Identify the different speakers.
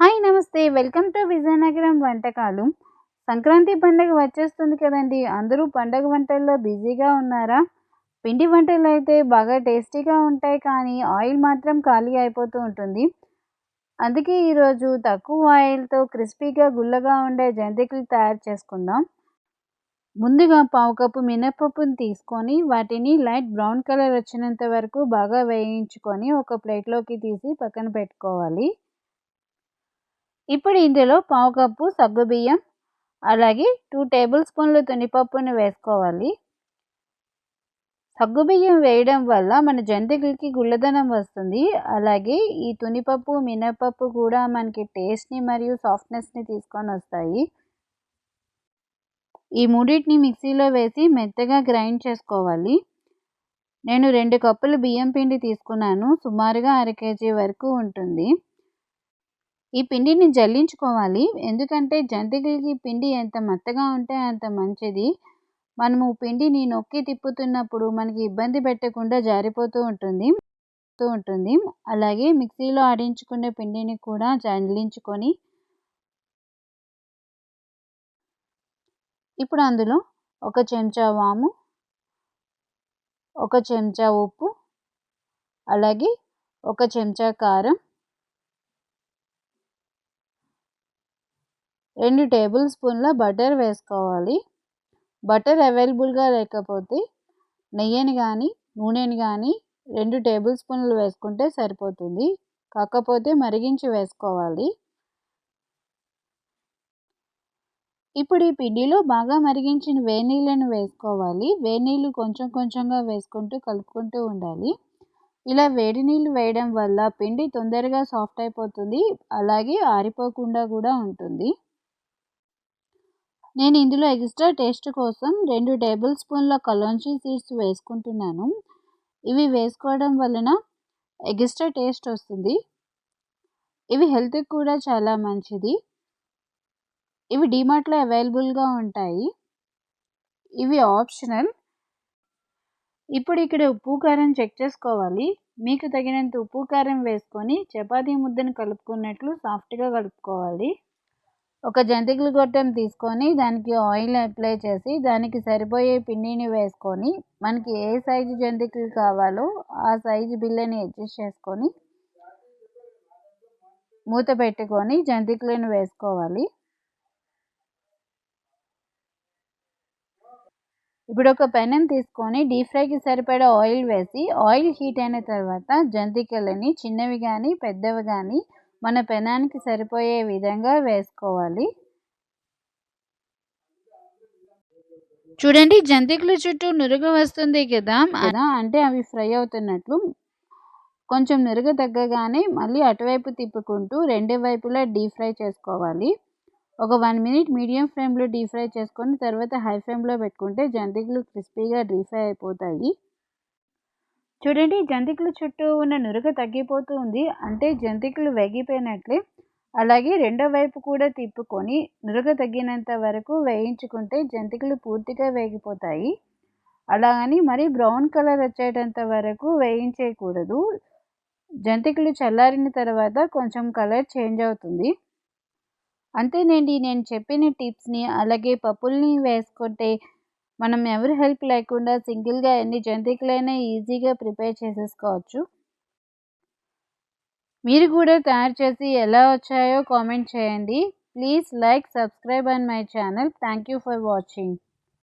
Speaker 1: Hi నమస్తే. Welcome to Vizianagaram వంటకాలు. సంక్రాంతి పండుగ వచ్చేస్తుంది కదండి. అందరూ పండగ వంటల్లో బిజీగా ఉన్నారా? పిండి వంటలు అయితే బాగా టేస్టీగా ఉంటాయి కానీ ఆయిల్ మాత్రం ఖాళీ అయిపోతూ ఉంటుంది. అందుకే ఈరోజు తక్కువ ఆయిల్తో క్రిస్పీగా గుల్లగా ఉండే జంతికలు తయారు చేసుకుందాం. ముందుగా పావు కప్పు తీసుకొని వాటిని లైట్ బ్రౌన్ కలర్ వచ్చినంత వరకు బాగా వేయించుకొని ఒక ప్లేట్లోకి తీసి పక్కన పెట్టుకోవాలి. ఇప్పుడు ఇందులో పావు కప్పు సగ్గు బియ్యం అలాగే టూ టేబుల్ స్పూన్లు తునిపప్పుని వేసుకోవాలి. సగ్గుబియ్యం వేయడం వల్ల మన జంతికలకి గుల్లదనం వస్తుంది. అలాగే ఈ తునిపప్పు మినపప్పు కూడా మనకి టేస్ట్ని మరియు సాఫ్ట్నెస్ని తీసుకొని వస్తాయి. ఈ మూడింటిని మిక్సీలో వేసి మెత్తగా గ్రైండ్ చేసుకోవాలి. నేను రెండు కప్పులు బియ్యం పిండి తీసుకున్నాను. సుమారుగా అర కేజీ వరకు ఉంటుంది. ఈ పిండిని జల్లించుకోవాలి. ఎందుకంటే జంతికలకి పిండి ఎంత మెత్తగా ఉంటే అంత మంచిది. మనము పిండిని నొక్కి తిప్పుతున్నప్పుడు మనకి ఇబ్బంది పెట్టకుండా జారిపోతూ ఉంటుంది. ఉంటుంది. అలాగే మిక్సీలో ఆడించుకునే పిండిని కూడా జల్లించుకొని ఇప్పుడు అందులో ఒక చెంచా వాము ఒక చెంచా ఉప్పు అలాగే ఒక చెంచా కారం రెండు టేబుల్ స్పూన్ల బటర్ వేసుకోవాలి. బటర్ అవైలబుల్గా లేకపోతే నెయ్యిని కానీ నూనెని కానీ రెండు టేబుల్ స్పూన్లు వేసుకుంటే సరిపోతుంది. కాకపోతే మరిగించి వేసుకోవాలి. ఇప్పుడు ఈ పిండిలో బాగా మరిగించిన వేనీళ్ళను వేసుకోవాలి. వేనీళ్ళు కొంచెం కొంచెంగా వేసుకుంటూ కలుపుకుంటూ ఉండాలి. ఇలా వేడి నీళ్ళు వేయడం వల్ల పిండి తొందరగా సాఫ్ట్ అయిపోతుంది. అలాగే ఆరిపోకుండా కూడా ఉంటుంది. నేను ఇందులో ఎక్స్ట్రా టేస్ట్ కోసం రెండు టేబుల్ స్పూన్ల కలోంచి సీడ్స్ వేసుకుంటున్నాను. ఇవి వేసుకోవడం వలన ఎక్స్ట్రా టేస్ట్ వస్తుంది. ఇవి హెల్త్కి కూడా చాలా మంచిది. ఇవి డిమార్ట్లో అవైలబుల్గా ఉంటాయి. ఇవి ఆప్షనల్ ఇప్పుడు ఇక్కడ ఉప్పు కారం చెక్ చేసుకోవాలి. మీకు తగినంత ఉప్పు కారం వేసుకొని చపాతీ ముద్దను కలుపుకున్నట్లు సాఫ్ట్గా కలుపుకోవాలి. ఒక జంతికల గొట్టం తీసుకొని దానికి ఆయిల్ అప్లై చేసి దానికి సరిపోయే పిండిని వేసుకొని మనకి ఏ సైజు జంతికలు కావాలో ఆ సైజు బిల్లని అడ్జస్ట్ చేసుకొని మూత పెట్టుకొని జంతికలను వేసుకోవాలి. ఇప్పుడు ఒక పెనం తీసుకొని డీప్ ఫ్రైకి సరిపడా ఆయిల్ వేసి ఆయిల్ హీట్ అయిన తర్వాత జంతికలని చిన్నవి కానీ పెద్దవి కానీ మన పెనానికి సరిపోయే విధంగా వేసుకోవాలి. చూడండి జంతికల చుట్టూ నురుగు వస్తుంది కదా. అలా అంటే అవి ఫ్రై అవుతున్నట్లు కొంచెం నురుగు తగ్గగానే మళ్ళీ అటువైపు తిప్పుకుంటూ రెండు వైపులా డీప్ ఫ్రై చేసుకోవాలి. ఒక వన్ మినిట్ మీడియం ఫ్లేమ్లో డీప్ ఫ్రై చేసుకొని తర్వాత హై ఫ్లేమ్లో పెట్టుకుంటే జంతికలు క్రిస్పీగా డీప్ ఫ్రై అయిపోతాయి. చూడండి జంతికల చుట్టూ ఉన్న నురగ తగ్గిపోతూ ఉంది. అంటే జంతికలు వేగిపోయినట్లే. అలాగే రెండో వైపు కూడా తిప్పుకొని నురగ తగ్గినంత వరకు వేయించుకుంటే జంతికలు పూర్తిగా వేగిపోతాయి. అలాగని మరి బ్రౌన్ కలర్ వచ్చేటంత వరకు వేయించేయకూడదు. జంతికలు చల్లారిన తర్వాత కొంచెం కలర్ చేంజ్ అవుతుంది. అంతేనండి నేను చెప్పిన టిప్స్ని అలాగే పప్పుల్ని వేసుకుంటే మనం ఎవరి హెల్ప్ లేకుండా సింగిల్గా ఎన్ని జంతికలైనా ఈజీగా ప్రిపేర్ చేసేసుకోవచ్చు. మీరు కూడా తయారు చేసి ఎలా వచ్చాయో కామెంట్ చేయండి. Please like subscribe and my channel. Thank you for watching.